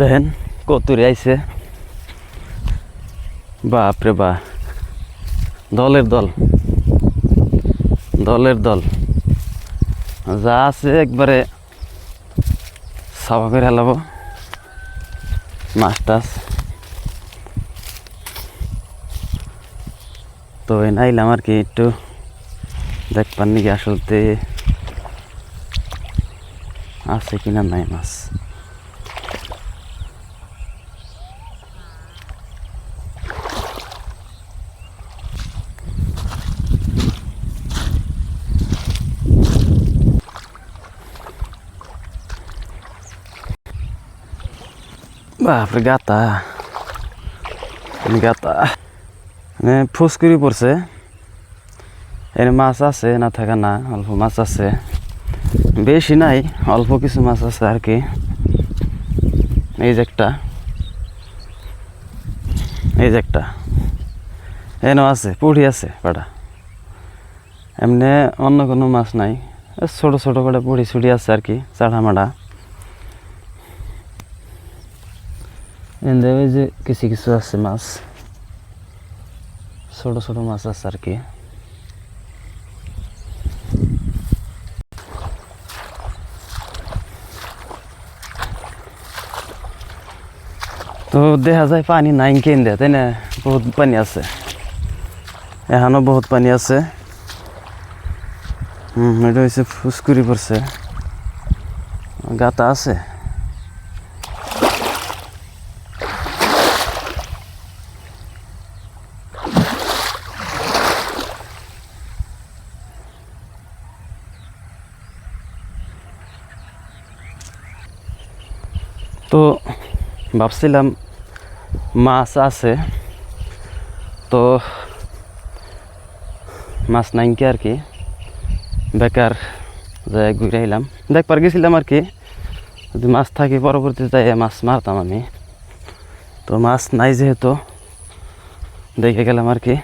দেখেন, কতুরি আইছে। বাপরে বা, দলের দল। দলের দল। যা আছে একবারে সাফা করে হেলাবো। মাছ টাছ তো এ নাইলাম আর কি, একটু দেখবার নাকি আসলতে আছে কিনা নাই মাছ। বাপরে গাতা গাতা মানে ফুসকুরি পড়ছে এনে মাছ আছে না থাকা না অল্প মাছ আছে বেশি নাই অল্প কিছু মাছ আছে আর কি এই যে একটা এই যে একটা এনও আছে পুড়ি আছে পাড়া এমনি অন্য কোনো মাছ নাই ছোট ছোট করে পুড়ি ছুড়ি আছে আর কি চাড়া মাড়া ওই যে কিছু কিছু আছে মাছ ছোট ছোট মাছ আছে আর কি তো দেখা যায় পানি নাই কেন দেয় তাই না বহুত পানি আছে এখানো বহুত পানি আছে হুম এটা হচ্ছে ফুসকুরি পড়ছে গাতা আছে তো ভাবছিলাম মাছ আছে। তো মাছ নাইকে আর কি। বেকার যাই ঘুরে এলাম দেখবার গেছিলাম আর কি। যদি মাছ থাকে, পরবর্তীতে যাই মাছ মারতাম আমি। তো মাছ নাই যেহেতু, দেখে গেলাম আর কি।